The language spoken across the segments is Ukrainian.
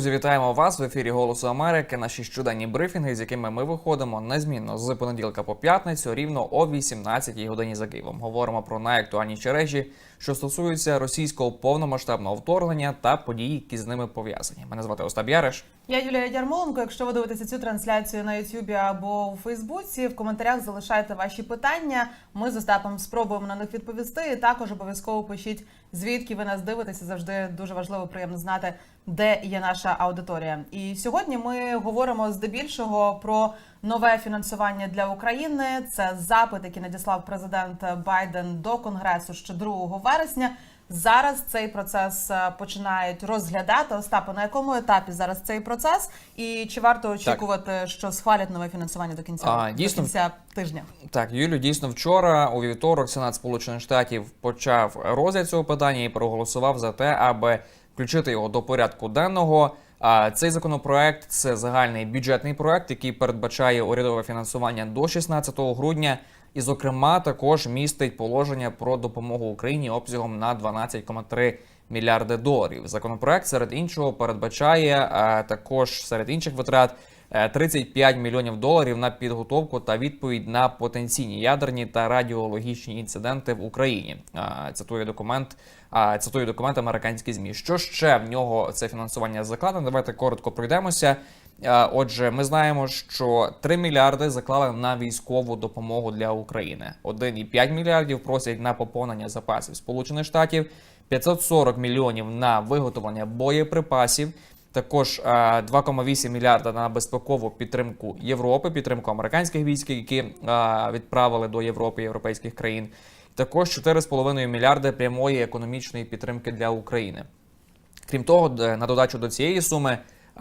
Друзі, вітаємо вас в ефірі Голосу Америки. Наші щоденні брифінги, з якими ми виходимо незмінно з понеділка по п'ятницю, рівно о 18 годині за Києвом. Говоримо про найактуальніші речі, що стосуються російського повномасштабного вторгнення та події, які з ними пов'язані. Мене звати Остап Яриш. Я Юлія Ярмоленко. Якщо ви дивитеся цю трансляцію на Ютубі або у Фейсбуці, в коментарях залишайте ваші питання. Ми з Остапом спробуємо на них відповісти. І також обов'язково пишіть, звідки ви нас дивитеся. Завжди дуже важливо, приємно знати, де є наша аудиторія. І сьогодні ми говоримо здебільшого про нове фінансування для України. Це запит, який надіслав президент Байден до Конгресу ще 2 вересня. Зараз цей процес е, починають розглядати. Остапа, на якому етапі зараз цей процес? І чи варто очікувати, що схвалять нове фінансування до кінця, А, до кінця тижня? Так, Юлю, дійсно, вчора у вівторок Сенат Сполучених Штатів почав розгляд цього питання і проголосував за те, аби включити його до порядку денного. А цей законопроект це загальний бюджетний проект, який передбачає урядове фінансування до 16 грудня. І, зокрема, також містить положення про допомогу Україні обсягом на 12,3 мільярди доларів. Законопроект серед іншого передбачає е, також серед інших витрат 35 мільйонів доларів на підготовку та відповідь на потенційні ядерні та радіологічні інциденти в Україні. Е, Цитує документ. е, Цитує документ американські змі. Що ще в нього це фінансування закладено? Давайте коротко пройдемося. Е, Отже, ми знаємо, що 3 мільярди заклали на військову допомогу для України. 1,5 мільярдів просять на поповнення запасів Сполучених Штатів, 540 мільйонів на виготовлення боєприпасів. Також е, 2,8 мільярда на безпекову підтримку Європи, підтримку американських військ, які е, відправили до Європи європейських країн. Також 4,5 мільярди прямої економічної підтримки для України. Крім того, на додачу до цієї суми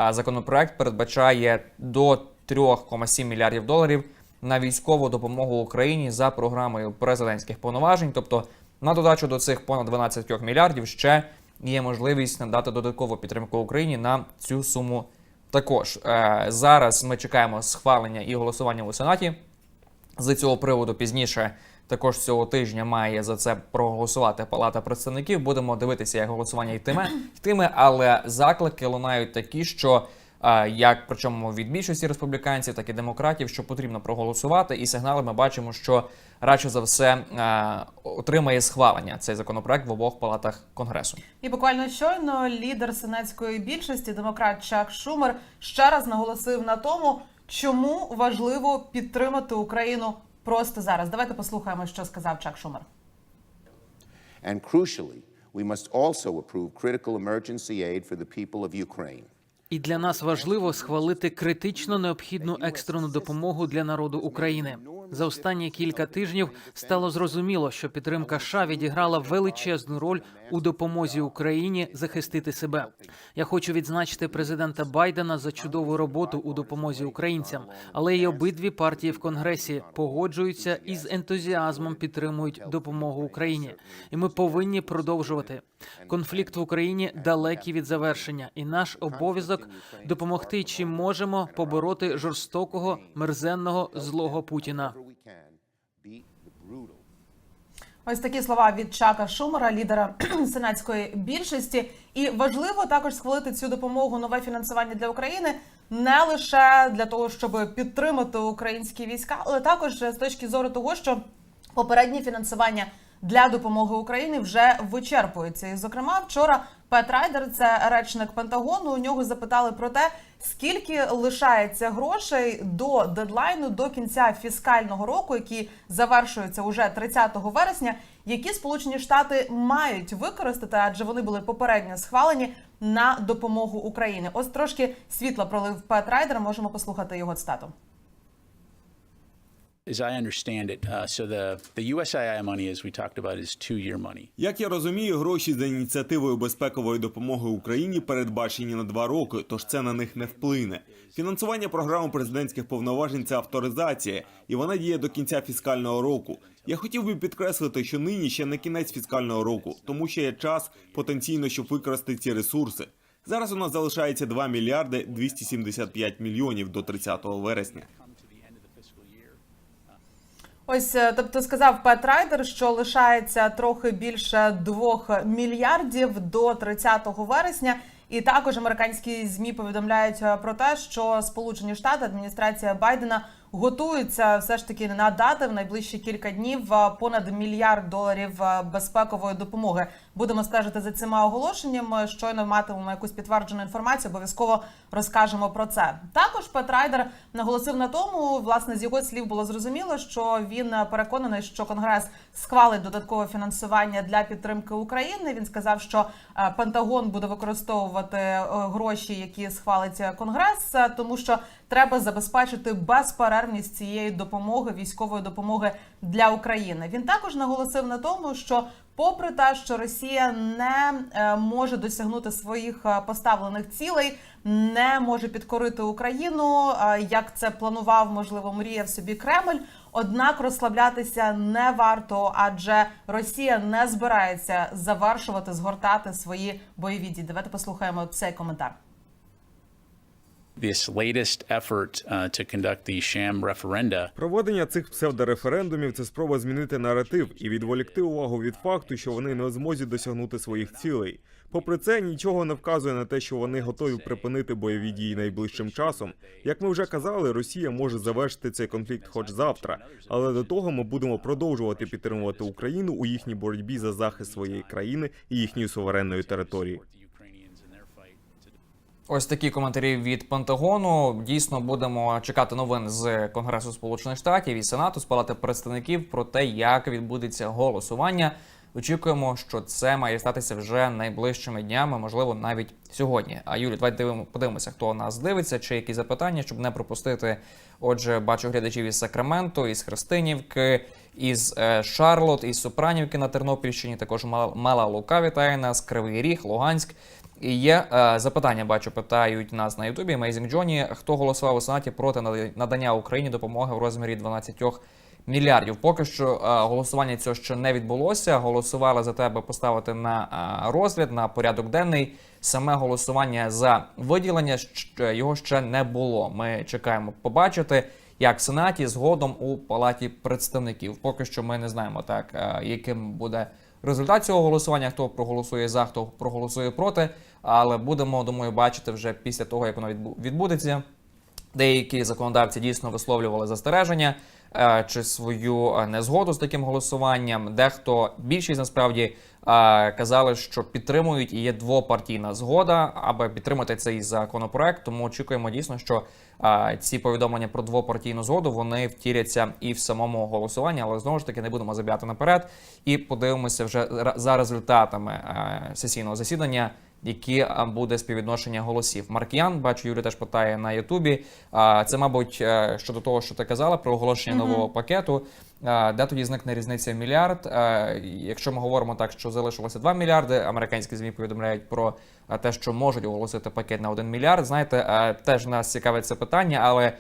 законопроект передбачає до 3,7 мільярдів доларів на військову допомогу Україні за програмою президентських повноважень. Тобто, на додачу до цих понад 12 мільярдів ще є можливість надати додаткову підтримку Україні на цю суму. Також е, зараз ми чекаємо схвалення і голосування у Сенаті. З цього приводу пізніше також цього тижня має за це проголосувати Палата представників. Будемо дивитися, як голосування йтиме, йтиме але заклики лунають такі, що як причому від більшості республіканців, так і демократів, що потрібно проголосувати, і сигнали ми бачимо, що радше за все е, отримає схвалення цей законопроект в обох палатах конгресу. І буквально щойно лідер сенатської більшості, демократ Чак Шумер, ще раз наголосив на тому, чому важливо підтримати Україну просто зараз. Давайте послухаємо, що сказав Чак Шумер. And crucially, we must also approve critical emergency aid for the people of Ukraine. І для нас важливо схвалити критично необхідну екстрену допомогу для народу України. За останні кілька тижнів стало зрозуміло, що підтримка США відіграла величезну роль у допомозі Україні захистити себе. Я хочу відзначити президента Байдена за чудову роботу у допомозі українцям, але й обидві партії в конгресі погоджуються і з ентузіазмом підтримують допомогу Україні. І ми повинні продовжувати. Конфлікт в Україні далекий від завершення, і наш обов'язок допомогти чим можемо побороти жорстокого, мерзенного злого Путіна. Ось такі слова від Чака Шумера, лідера сенатської більшості. І важливо також схвалити цю допомогу нове фінансування для України не лише для того, щоб підтримати українські війська, але також з точки зору того, що попереднє фінансування для допомоги Україні вже вичерпується. І, зокрема, вчора Пет Райдер, це речник Пентагону. У нього запитали про те, скільки лишається грошей до дедлайну до кінця фіскального року, який завершується уже 30 вересня. Які Сполучені Штати мають використати, адже вони були попередньо схвалені на допомогу Україні. Ось трошки світла пролив Пет Райдер. Можемо послухати його цитату. As I understand it, uh, so the, the USII money, as we talked about, is two-year money. Як я розумію, гроші за ініціативою безпекової допомоги Україні передбачені на два роки, тож це на них не вплине. Фінансування програми президентських повноважень це авторизація, і вона діє до кінця фіскального року. Я хотів би підкреслити, що нині ще не кінець фіскального року, тому ще є час потенційно, щоб використати ці ресурси. Зараз у нас залишається 2 мільярди 275 мільйонів до 30 вересня. Ось, е, тобто, сказав Пет Райдер, що лишається трохи більше 2 мільярдів до 30 вересня. І також американські змі повідомляють е, про те, що Сполучені Штати, адміністрація Байдена готуються все ж таки надати в найближчі кілька днів е, понад мільярд доларів е, безпекової допомоги. Будемо стежити за цими оголошеннями. Щойно матимемо якусь підтверджену інформацію. Обов'язково розкажемо про це. Також Пет Райдер наголосив на тому, власне, з його слів було зрозуміло, що він переконаний, що Конгрес схвалить додаткове фінансування для підтримки України. Він сказав, що е, Пентагон буде використовувати гроші, які схвалить Конгрес, тому що треба забезпечити безперервність цієї допомоги, військової допомоги для України. Він також наголосив на тому, що попри те, що Росія не е, може досягнути своїх е, поставлених цілей, не може підкорити Україну, е, як це планував, можливо, мріяв собі Кремль. Однак розслаблятися не варто, адже Росія не збирається завершувати згортати свої бойові дії. Давайте послухаємо цей коментар. This latest effort uh, to conduct the sham referenda Проведення цих псевдореферендумів це спроба змінити наратив і відволікти увагу від факту, що вони не в змозі досягнути своїх цілей. Попри це, нічого не вказує на те, що вони готові припинити бойові дії найближчим часом. Як ми вже казали, Росія може завершити цей конфлікт хоч завтра, але до того ми будемо продовжувати підтримувати Україну у їхній боротьбі за захист своєї країни і їхньої суверенної території. Ось такі коментарі від Пентагону. Дійсно, будемо чекати новин з Конгресу Сполучених Штатів і Сенату з палати представників про те, як відбудеться голосування. Очікуємо, що це має статися вже найближчими днями, можливо, навіть сьогодні. А Юлі, давайте дивимо, подивимося, хто нас дивиться, чи які запитання, щоб не пропустити. Отже, бачу глядачів із Сакраменто, із Христинівки, із е, Шарлот, із Супранівки на Тернопільщині. Також Мала Лука вітає нас, Кривий Ріг, Луганськ. І є е, запитання, бачу, питають нас на Ютубі. Amazing Johnny, хто голосував у Сенаті проти надання Україні допомоги в розмірі 12 мільярдів. Поки що е, голосування цього ще не відбулося. Голосували за тебе поставити на е, розгляд на порядок денний. Саме голосування за виділення щ- його ще не було. Ми чекаємо побачити. Як в Сенаті згодом у Палаті представників. Поки що ми не знаємо так, е, яким буде результат цього голосування, хто проголосує за, хто проголосує проти. Але будемо, думаю, бачити вже після того, як воно відбу- відбудеться. Деякі законодавці дійсно висловлювали застереження е, чи свою е, незгоду з таким голосуванням. Дехто більшість насправді казали, що підтримують і є двопартійна згода, аби підтримати цей законопроект. Тому очікуємо дійсно, що ці повідомлення про двопартійну згоду вони втіляться і в самому голосуванні, але знову ж таки не будемо забігати наперед і подивимося вже за результатами е, сесійного засідання які буде співвідношення голосів. Маркіян, бачу, Юрій теж питає на Ютубі. Це, мабуть, е, щодо того, що ти казала про оголошення нового пакету. Де тоді зникне різниця в мільярд? Якщо ми говоримо так, що залишилося 2 мільярди, американські змі повідомляють про те, що можуть оголосити пакет на 1 мільярд. Знаєте, теж нас цікавить це питання, але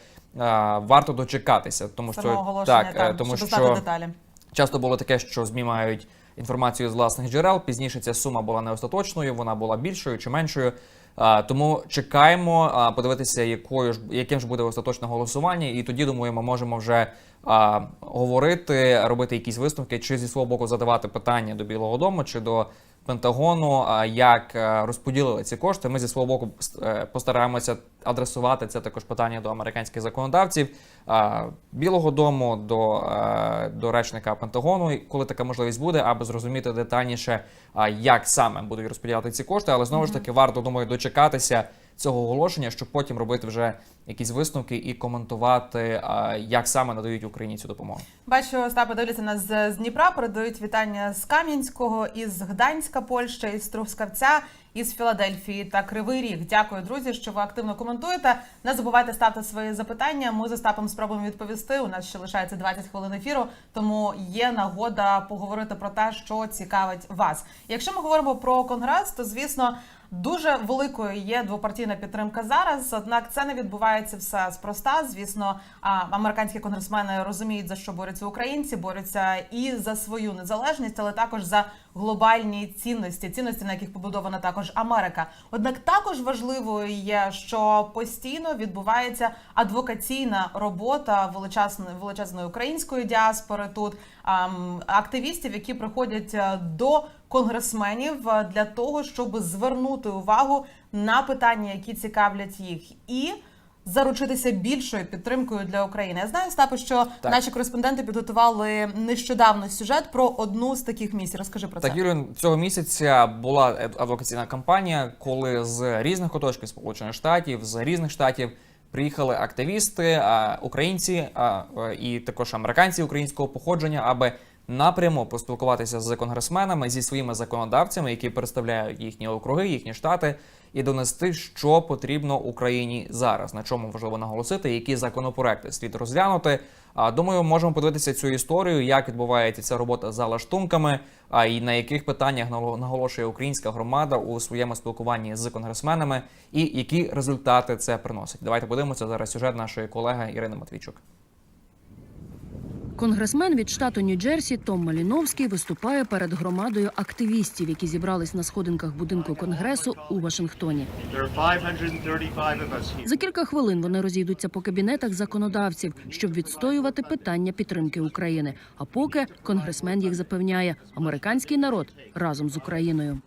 варто дочекатися, тому що так, так, е, тому щоб що деталі. Часто було таке, що ЗМІ мають інформацію з власних джерел. Пізніше ця сума була не остаточною, вона була більшою чи меншою. Тому чекаємо подивитися, якою ж яким ж буде остаточне голосування, і тоді думаю, ми можемо вже говорити, робити якісь висновки, чи зі свого боку задавати питання до Білого Дому, чи до Пентагону, як е, розподілили ці кошти. Ми зі свого боку е, постараємося адресувати це також питання до американських законодавців Білого Дому, до, е, до речника Пентагону, коли така можливість буде, аби зрозуміти детальніше, як саме будуть розподіляти ці кошти. Але знову ж таки варто думаю дочекатися цього оголошення, щоб потім робити вже якісь висновки і коментувати, як саме надають Україні цю допомогу. Бачу, Остапи дивляться нас з Дніпра, передають вітання з Кам'янського, із Гданська, Польща, із Трускавця, із Філадельфії та Кривий Ріг. Дякую, друзі, що ви активно коментуєте. Не забувайте ставити свої запитання. Ми з Остапом спробуємо відповісти. У нас ще лишається 20 хвилин ефіру, тому є нагода поговорити про те, що цікавить вас. Якщо ми говоримо про конгрес, то звісно. Дуже великою є двопартійна підтримка зараз. Однак це не відбувається все спроста. Звісно, американські конгресмени розуміють за що борються українці, борються і за свою незалежність, але також за глобальні цінності, цінності, на яких побудована також Америка. Однак також важливою є, що постійно відбувається адвокаційна робота величезної величезної української діаспори тут активістів, які приходять е, до конгресменів е, для того, щоб звернути увагу на питання, які цікавлять їх, і заручитися більшою підтримкою для України. Я знаю, Стапе, що Так. наші кореспонденти підготували нещодавно сюжет про одну з таких місій. Розкажи про Так, це. Юрій, цього місяця була адвокаційна кампанія, коли з різних куточків Сполучених Штатів, з різних штатів приїхали активісти, українці е, і також американці українського походження, аби напряму поспілкуватися з конгресменами зі своїми законодавцями, які представляють їхні округи, їхні штати, і донести, що потрібно Україні зараз, на чому важливо наголосити, які законопроекти слід розглянути. А думаю, можемо подивитися цю історію, як відбувається ця робота за лаштунками, а і на яких питаннях наголошує українська громада у своєму спілкуванні з конгресменами, і які результати це приносить. Давайте подивимося зараз сюжет нашої колеги Ірини Матвійчук. Конгресмен від штату Нью-Джерсі Том Маліновський виступає перед громадою активістів, які зібрались на сходинках будинку конгресу у Вашингтоні. There are 535 of us here. За кілька хвилин вони розійдуться по кабінетах законодавців, щоб відстоювати питання підтримки України. А поки конгресмен їх запевняє, американський народ разом з Україною.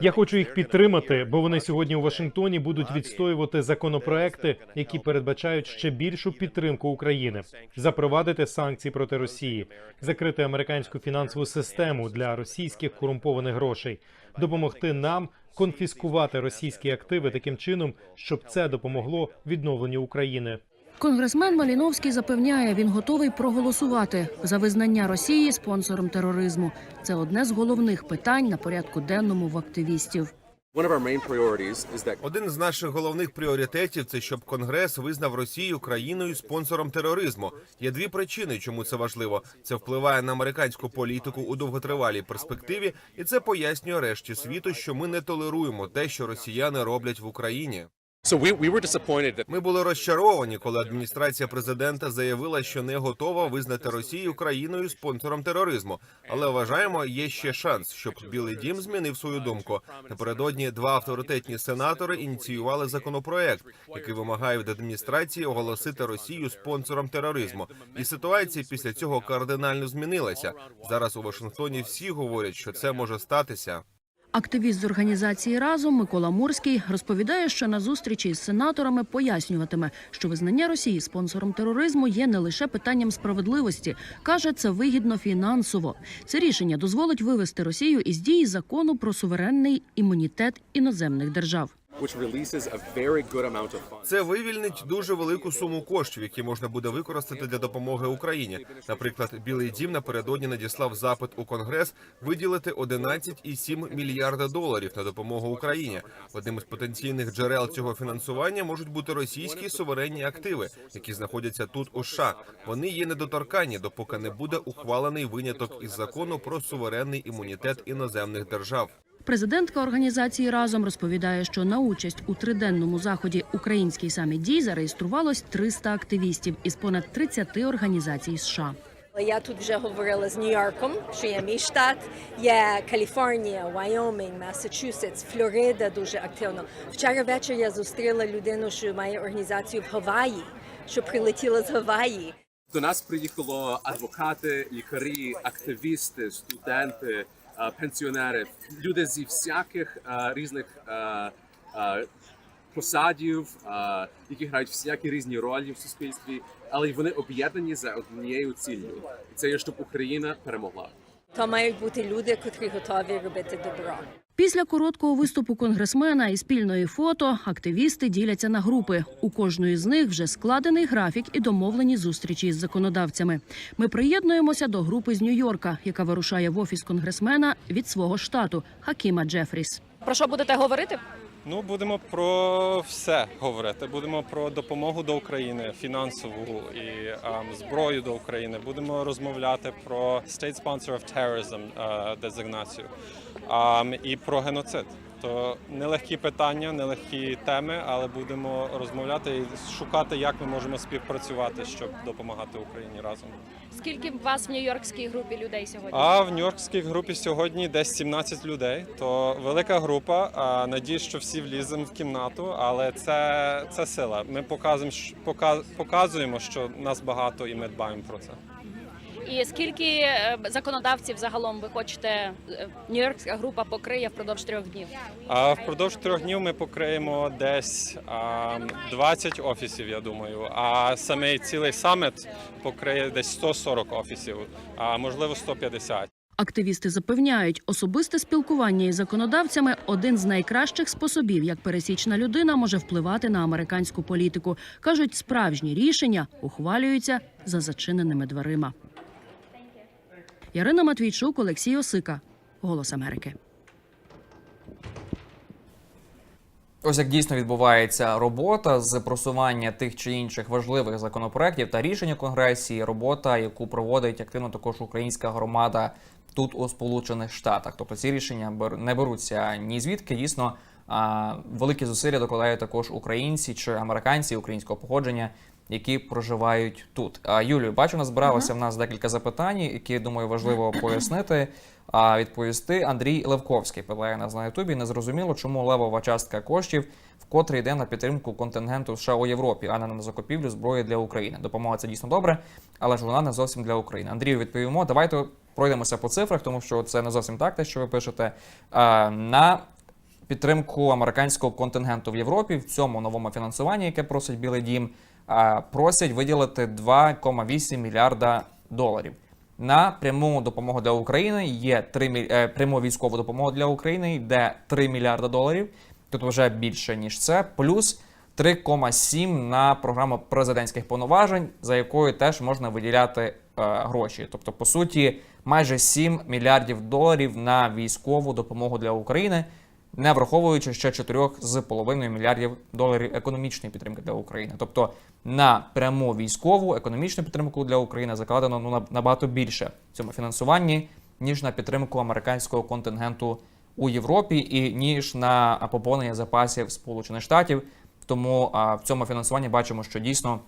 Я хочу їх підтримати, бо вони сьогодні у Вашингтоні будуть відстоювати законопроекти, які передбачають ще більшу підтримку України, запровадити санкції проти Росії, закрити американську фінансову систему для російських корумпованих грошей, допомогти нам конфіскувати російські активи таким чином, щоб це допомогло відновленню України. Конгресмен Маліновський запевняє, він готовий проголосувати за визнання Росії спонсором тероризму. Це одне з головних питань на порядку денному в активістів. Один з наших головних пріоритетів це щоб Конгрес визнав Росію країною спонсором тероризму. Є дві причини, чому це важливо. Це впливає на американську політику у довготривалій перспективі, і це пояснює решті світу, що ми не толеруємо те, що росіяни роблять в Україні. Ми були розчаровані, коли адміністрація президента заявила, що не готова визнати Росію країною спонсором тероризму. Але вважаємо, є ще шанс, щоб Білий Дім змінив свою думку. Напередодні два авторитетні сенатори ініціювали законопроект, який вимагає від адміністрації оголосити Росію спонсором тероризму. І ситуація після цього кардинально змінилася. Зараз у Вашингтоні всі говорять, що це може статися. Активіст з організації разом Микола Мурський розповідає, що на зустрічі із сенаторами пояснюватиме, що визнання Росії спонсором тероризму є не лише питанням справедливості. каже, це вигідно фінансово. Це рішення дозволить вивести Росію із дії закону про суверенний імунітет іноземних держав. Це вивільнить дуже велику суму коштів, які можна буде використати для допомоги Україні. Наприклад, Білий Дім напередодні надіслав запит у Конгрес виділити 11,7 мільярда доларів на допомогу Україні. Одним із потенційних джерел цього фінансування можуть бути російські суверенні активи, які знаходяться тут у США. Вони є недоторканні, допоки не буде ухвалений виняток із закону про суверенний імунітет іноземних держав. Президентка організації разом розповідає, що на участь у триденному заході Український саміт дій зареєструвалось 300 активістів із понад 30 організацій США. Я тут вже говорила з Нью-Йорком, що є мій штат, є Каліфорнія, Вайомінг, Масачусетс, Флорида дуже активно. Вчора ввечері я зустріла людину, що має організацію в Гаваї, що прилетіла з Гаваї. До нас приїхало адвокати, лікарі, активісти, студенти, пенсіонери, люди зі всяких е, різних е, е, посадів, е, які грають всякі різні ролі в суспільстві, але й вони об'єднані за однією ціллю. І це є, щоб Україна перемогла. То мають бути люди, котрі готові робити добро. Після короткого виступу конгресмена і спільної фото активісти діляться на групи. У кожної з них вже складений графік і домовлені зустрічі з законодавцями. Ми приєднуємося до групи з Нью-Йорка, яка вирушає в офіс конгресмена від свого штату Хакіма Джефріс. Про що будете говорити? Ну будемо про все говорити. Будемо про допомогу до України, фінансову і ем, зброю до України. Будемо розмовляти про State Sponsor of Terrorism е, дезигнацію ем, і про геноцид. То нелегкі питання, нелегкі теми, але будемо розмовляти і шукати, як ми можемо співпрацювати, щоб допомагати Україні разом. Скільки у вас в нью-йоркській групі людей сьогодні? А в нью-йоркській групі сьогодні десь 17 людей. То велика група. А надіюсь, що всі вліземо в кімнату, але це, це сила. Ми показуємо, показуємо, що нас багато, і ми дбаємо про це. І скільки е, законодавців загалом ви хочете е, Нью-Йоркська група покриє впродовж трьох днів? А впродовж трьох днів ми покриємо десь а, 20 офісів, я думаю. А саме цілий саміт покриє десь 140 офісів, а можливо 150. Активісти запевняють, особисте спілкування із законодавцями один з найкращих способів, як пересічна людина може впливати на американську політику. кажуть, справжні рішення ухвалюються за зачиненими дверима. Ярина Матвійчук, Олексій Осика, Голос Америки. Ось як дійсно відбувається робота з просування тих чи інших важливих законопроєктів та рішень у конгресі. Робота, яку проводить активно також українська громада тут у Сполучених Штатах. Тобто ці рішення не беруться ні звідки. Дійсно, великі зусилля докладають також українці чи американці українського походження, які проживають тут. А, Юлію, бачу, назбиралося в нас декілька запитань, які думаю важливо пояснити. А відповісти Андрій Левковський питає нас на Ютубі. Незрозуміло, чому левова частка коштів вкотре йде на підтримку контингенту США у Європі, а не на закупівлю зброї для України. Допомога це дійсно добре, але ж вона не зовсім для України. Андрію, відповімо. Давайте пройдемося по цифрах, тому що це не зовсім так, те, що ви пишете. На підтримку американського контингенту в Європі в цьому новому фінансуванні, яке просить Білий Дім, просять виділити 2,8 мільярда доларів. На пряму допомогу для України є 3 міль... е, пряму військову допомогу для України йде 3 мільярда доларів. Тут вже більше ніж це, плюс 3,7 на програму президентських повноважень, за якою теж можна виділяти е, гроші. Тобто, по суті, майже 7 мільярдів доларів на військову допомогу для України, не враховуючи ще 4,5 мільярдів доларів економічної підтримки для України. Тобто на пряму військову економічну підтримку для України закладено ну на- набагато більше в цьому фінансуванні, ніж на підтримку американського контингенту у Європі і ніж на поповнення запасів Сполучених Штатів. Тому а, в цьому фінансуванні бачимо, що дійсно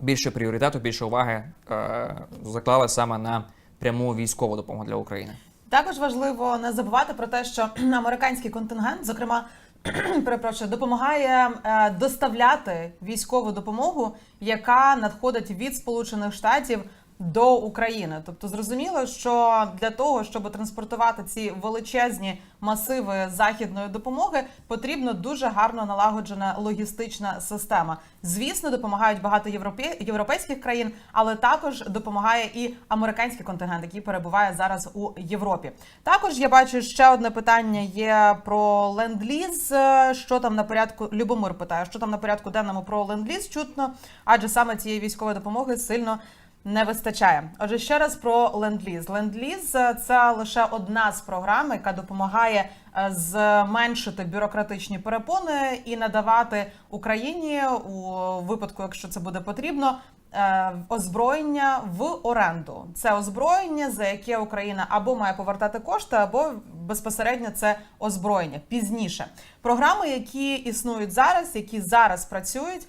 більше пріоритету, більше уваги е, заклали саме на пряму військову допомогу для України. Також важливо не забувати про те, що американський контингент, зокрема, перепрошую, допомагає е, доставляти військову допомогу, яка надходить від Сполучених Штатів. До України, тобто зрозуміло, що для того, щоб транспортувати ці величезні масиви західної допомоги, потрібно дуже гарно налагоджена логістична система. Звісно, допомагають багато європе- європейських країн, але також допомагає і американський контингент, який перебуває зараз у Європі. Також я бачу ще одне питання є про ленд-ліз. Що там на порядку? Любомир питає, що там на порядку денному про ленд-ліз чутно, адже саме цієї військової допомоги сильно не вистачає. Отже, ще раз про ленд-ліз. Ленд-ліз е, – це лише одна з програм, яка допомагає е, зменшити бюрократичні перепони і надавати Україні у випадку, якщо це буде потрібно. е, Озброєння в оренду це озброєння, за яке Україна або має повертати кошти, або безпосередньо це озброєння пізніше. Програми, які існують зараз, які зараз працюють,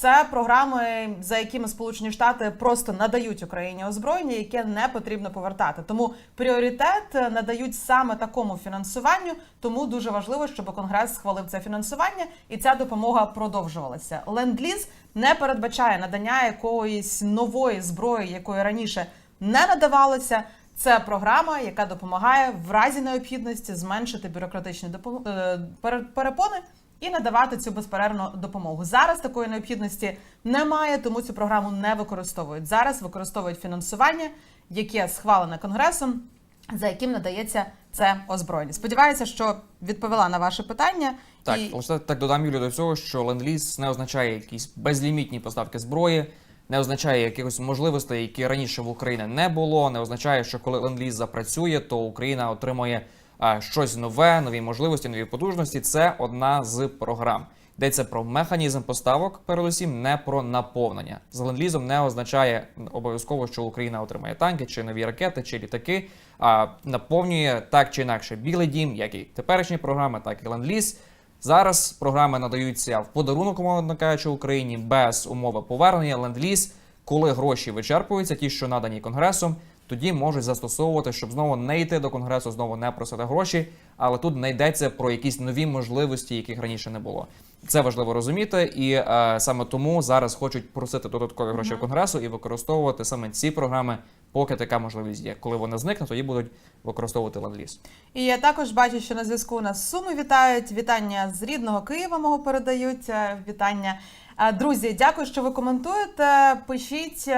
це програми, за якими Сполучені Штати просто надають Україні озброєння, яке не потрібно повертати. Тому пріоритет е, надають саме такому фінансуванню. Тому дуже важливо, щоб Конгрес схвалив це фінансування і ця допомога продовжувалася. Ленд-ліз не передбачає надання якоїсь нової зброї, якої раніше не надавалося. Це програма, яка допомагає в разі необхідності зменшити бюрократичні е, перепони і надавати цю безперервну допомогу. Зараз такої необхідності немає, тому цю програму не використовують. Зараз використовують фінансування, яке схвалене конгресом, за яким надається це озброєння. Сподіваюся, що відповіла на ваше питання. Так, І- лише так додам Юлію до цього, що ленд-ліз не означає якісь безлімітні поставки зброї, не означає якихось можливостей, які раніше в Україні не було. Не означає, що коли ленд-ліз запрацює, то Україна отримує щось нове, нові можливості, нові потужності. Це одна з програм. Йдеться про механізм поставок, передусім не про наповнення. З ленд-лізом не означає обов'язково, що Україна отримає танки чи нові ракети, чи літаки. А наповнює так чи інакше білий дім, як і теперішні програми, так і ленд-ліз. Зараз програми надаються в подарунок, умовно кажучи, Україні без умови повернення, ленд-ліз. Коли гроші вичерпуються, ті, що надані конгресом, тоді можуть застосовувати, щоб знову не йти до конгресу, знову не просити гроші. Але тут не йдеться про якісь нові можливості, яких раніше не було. Це важливо розуміти, і е, саме тому зараз хочуть просити додаткові гроші в конгресу і використовувати саме ці програми поки така можливість є. Коли вона зникне, тоді будуть використовувати ленд-ліз. І я також бачу, що на зв'язку у нас суми вітають. Вітання з рідного Києва мого передають. Е, Вітання. Друзі, дякую, що ви коментуєте. Пишіть, е,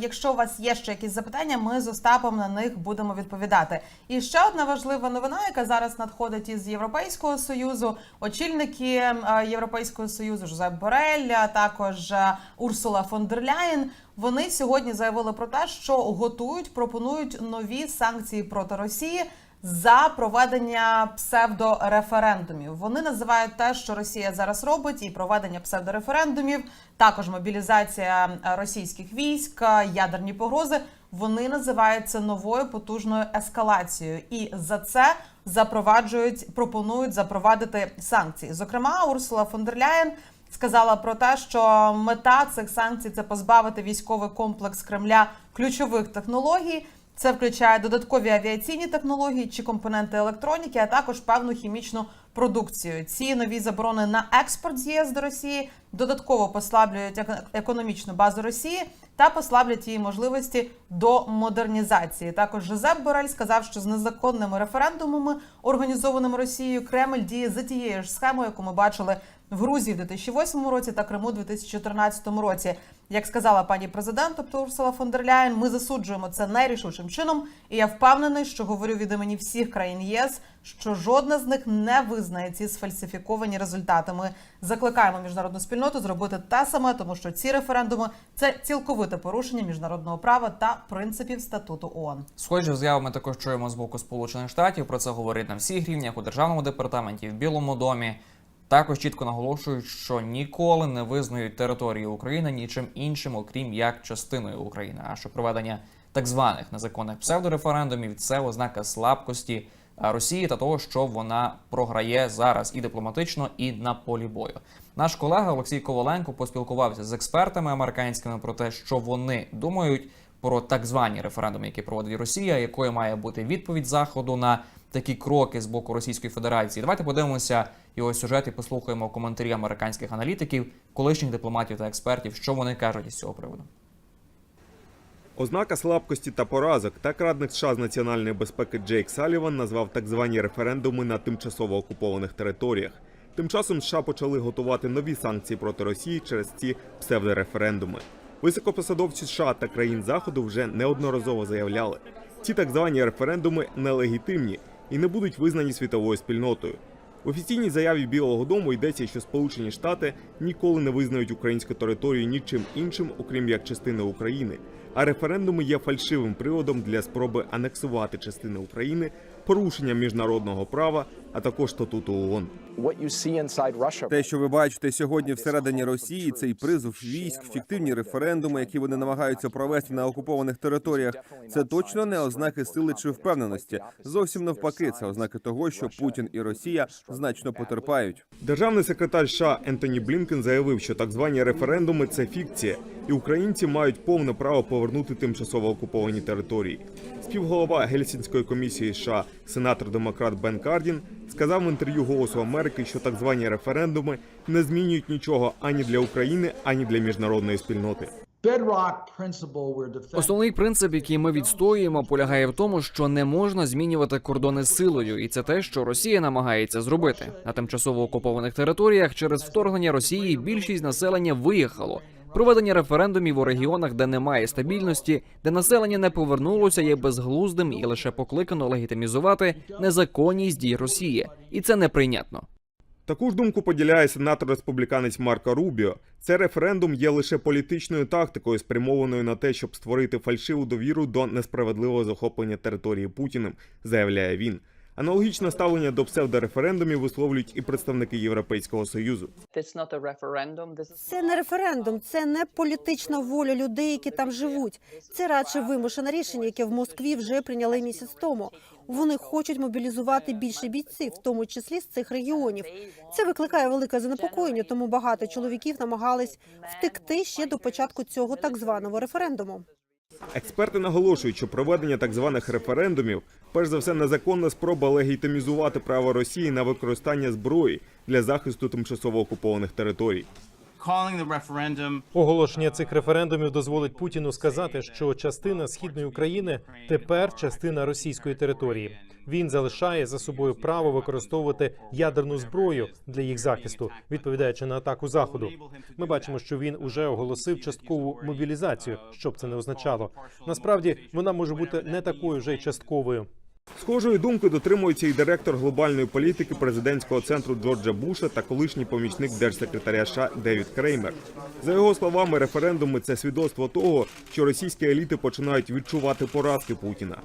якщо у вас є ще якісь запитання, ми з Остапом на них будемо відповідати. І ще одна важлива новина, яка зараз надходить із Європейського союзу. Очільники е, Європейського союзу Жозеп Борель, а також е, Урсула фон дер Ляєн. Вони сьогодні заявили про те, що готують, пропонують нові санкції проти Росії за проведення псевдореферендумів. Вони називають те, що Росія зараз робить, і проведення псевдореферендумів, також мобілізація російських військ, ядерні погрози. Вони називають це новою потужною ескалацією, і за це запроваджують, пропонують запровадити санкції. Зокрема, Урсула фон дер Ляєн сказала про те, що мета цих санкцій це позбавити військовий комплекс Кремля ключових технологій. Це включає додаткові авіаційні технології чи компоненти електроніки, а також певну хімічну продукцію. Ці нові заборони на експорт з ЄС до Росії додатково послаблюють економічну базу Росії та послаблять її можливості до модернізації. Також Жозеп Борель сказав, що з незаконними референдумами, організованими Росією, Кремль діє за тією ж схемою, яку ми бачили в Грузії в 2008 році та Криму у 2014 році. Як сказала пані президент, тобто Урсула фон дер Ляєн, ми засуджуємо це найрішучим чином. І я впевнений, що говорю від імені всіх країн ЄС, що жодна з них не визнає ці сфальсифіковані результати. Ми закликаємо міжнародну спільноту зробити те саме, тому що ці референдуми це цілковите порушення міжнародного права та принципів статуту ООН. Схожі заяви ми також чуємо з боку Сполучених Штатів. Про це говорять на всіх рівнях у державному департаменті, в Білому домі. Також чітко наголошують, що ніколи не визнають територію України нічим іншим, окрім як частиною України. А що проведення так званих незаконних псевдореферендумів це ознака слабкості Росії та того, що вона програє зараз і дипломатично, і на полі бою. Наш колега Олексій Коваленко поспілкувався з експертами американськими про те, що вони думають про так звані референдуми, які проводить Росія, якою має бути відповідь Заходу на такі кроки з боку Російської Федерації. Давайте подивимося його сюжет і послухаємо коментарі американських аналітиків, колишніх дипломатів та експертів, що вони кажуть із цього приводу. Ознака слабкості та поразок так радник США з національної безпеки Джейк Саліван назвав так звані референдуми на тимчасово окупованих територіях. Тим часом США почали готувати нові санкції проти Росії через ці псевдореферендуми. Високопосадовці США та країн Заходу вже неодноразово заявляли, ці так звані референдуми нелегітимні і не будуть визнані світовою спільнотою. В офіційній заяві Білого Дому йдеться, що Сполучені Штати ніколи не визнають українську територію нічим іншим, окрім як частини України. А референдуми є фальшивим приводом для спроби анексувати частини України, порушення міжнародного права, а також статуту ООН. Те, що ви бачите сьогодні всередині Росії, цей призов військ, фіктивні референдуми, які вони намагаються провести на окупованих територіях, це точно не ознаки сили чи впевненості. Зовсім навпаки, це ознаки того, що Путін і Росія значно потерпають. Державний секретар США Ентоні Блінкен заявив, що так звані референдуми це фікція, і українці мають повне право повернути тимчасово окуповані території. Співголова Гельсінської комісії США, сенатор демократ Бен Кардін, сказав в інтерв'ю Голосу Америки, що так звані референдуми не змінюють нічого ані для України, ані для міжнародної спільноти. Основний принцип, який ми відстоюємо, полягає в тому, що не можна змінювати кордони силою, і це те, що Росія намагається зробити на тимчасово окупованих територіях. Через вторгнення Росії більшість населення виїхало. Проведення референдумів у регіонах, де немає стабільності, де населення не повернулося, є безглуздим і лише покликано легітимізувати незаконність дій Росії, і це неприйнятно. Таку ж думку поділяє сенатор республіканець Марко Рубіо. Це референдум є лише політичною тактикою, спрямованою на те, щоб створити фальшиву довіру до несправедливого захоплення території Путіним, заявляє він. Аналогічне ставлення до псевдореферендумів висловлюють і представники Європейського союзу. Це не референдум, це не політична воля людей, які там живуть. Це радше вимушене рішення, яке в Москві вже прийняли місяць тому. Вони хочуть мобілізувати більше бійців, в тому числі з цих регіонів. Це викликає велике занепокоєння, тому багато чоловіків намагались втекти ще до початку цього так званого референдуму. Експерти наголошують, що проведення так званих референдумів, перш за все, незаконна спроба легітимізувати право Росії на використання зброї для захисту тимчасово окупованих територій. Оголошення цих референдумів дозволить Путіну сказати, що частина східної України тепер частина російської території. Він залишає за собою право використовувати ядерну зброю для їх захисту, відповідаючи на атаку заходу. Ми бачимо, що він уже оголосив часткову мобілізацію. Що б це не означало. Насправді вона може бути не такою вже й частковою. Схожої думки дотримується і директор глобальної політики президентського центру Джорджа Буша та колишній помічник держсекретаря США Девід Креймер. За його словами, референдуми це свідоцтво того, що російські еліти починають відчувати поразки Путіна.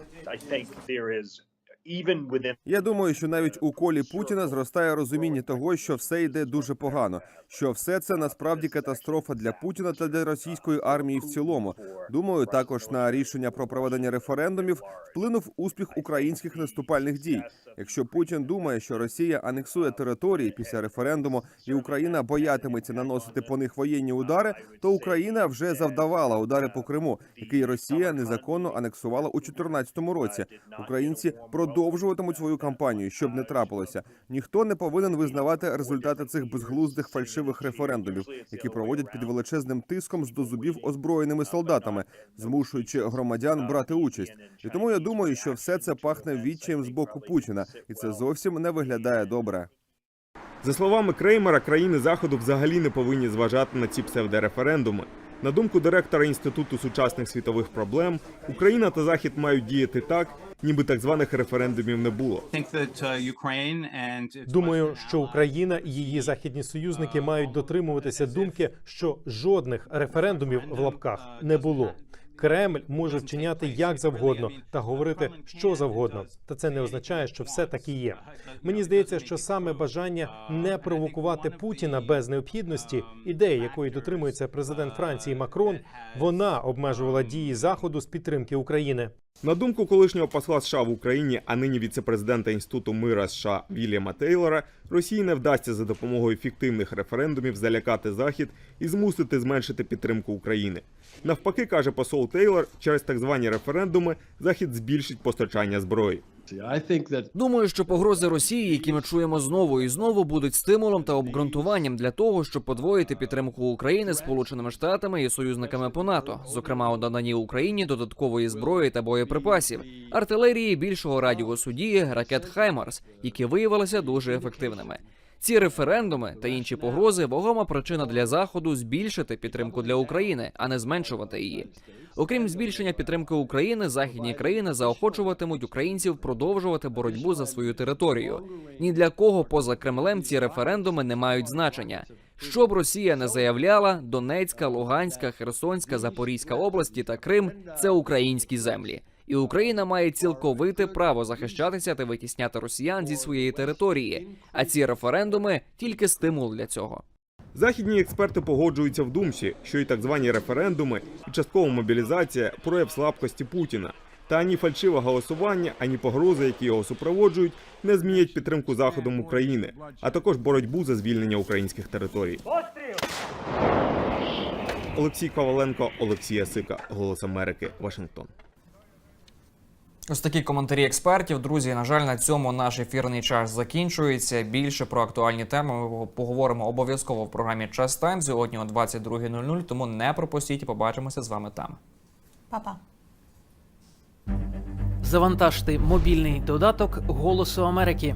Я думаю, що навіть у колі Путіна зростає розуміння того, що все йде дуже погано. Що все це насправді катастрофа для Путіна та для російської армії в цілому. Думаю, також на рішення про проведення референдумів вплинув успіх українських наступальних дій. Якщо Путін думає, що Росія анексує території після референдуму, і Україна боятиметься наносити по них воєнні удари, то Україна вже завдавала удари по Криму, який Росія незаконно анексувала у 2014 році. Українці продовжуватимуть свою кампанію, щоб не трапилося. Ніхто не повинен визнавати результати цих безглуздих фальшивих референдумів, які проводять під величезним тиском з до зубів озброєними солдатами, змушуючи громадян брати участь. І тому я думаю, що все це пахне відчаєм з боку Путіна, і це зовсім не виглядає добре. За словами Креймера, країни заходу взагалі не повинні зважати на ці псевдореферендуми. На думку директора інституту сучасних світових проблем, Україна та Захід мають діяти так, ніби так званих референдумів не було. Думаю, що Україна і її західні союзники мають дотримуватися думки, що жодних референдумів в лапках не було. Кремль може вчиняти як завгодно та говорити що завгодно, та це не означає, що все так і є. Мені здається, що саме бажання не провокувати Путіна без необхідності, ідея якої дотримується президент Франції Макрон, вона обмежувала дії заходу з підтримки України. На думку колишнього посла США в Україні, а нині віцепрезидента інституту мира США Вільяма Тейлора, Росії не вдасться за допомогою фіктивних референдумів залякати Захід і змусити зменшити підтримку України. Навпаки, каже посол Тейлор, через так звані референдуми Захід збільшить постачання зброї. Думаю, що погрози Росії, які ми чуємо знову і знову, будуть стимулом та обґрунтуванням для того, щоб подвоїти підтримку України Сполученими Штатами і союзниками по НАТО, зокрема у наданні Україні додаткової зброї та боєприпасів, артилерії більшого радіусу дії, ракет Хаймарс, які виявилися дуже ефективними. Ці референдуми та інші погрози вагома причина для заходу збільшити підтримку для України, а не зменшувати її. Окрім збільшення підтримки України, західні країни заохочуватимуть українців продовжувати боротьбу за свою територію. Ні для кого поза Кремлем ці референдуми не мають значення. Щоб Росія не заявляла, Донецька, Луганська, Херсонська, Запорізька області та Крим це українські землі. І Україна має цілковите право захищатися та витісняти росіян зі своєї території. А ці референдуми тільки стимул для цього. Західні експерти погоджуються в думці, що і так звані референдуми, і часткова мобілізація прояв слабкості Путіна. Та ані фальшиве голосування, ані погрози, які його супроводжують, не змінять підтримку заходом України, а також боротьбу за звільнення українських територій. Олексій Коваленко, Олексій Ясика, Голос Америки, Вашингтон. Ось такі коментарі експертів. Друзі, на жаль, на цьому наш ефірний час закінчується. Більше про актуальні теми ми поговоримо обов'язково в програмі Час Тайм сьогодні о 22.00, Тому не пропустіть і побачимося з вами там. Па-па. Завантажте мобільний додаток Голосу Америки.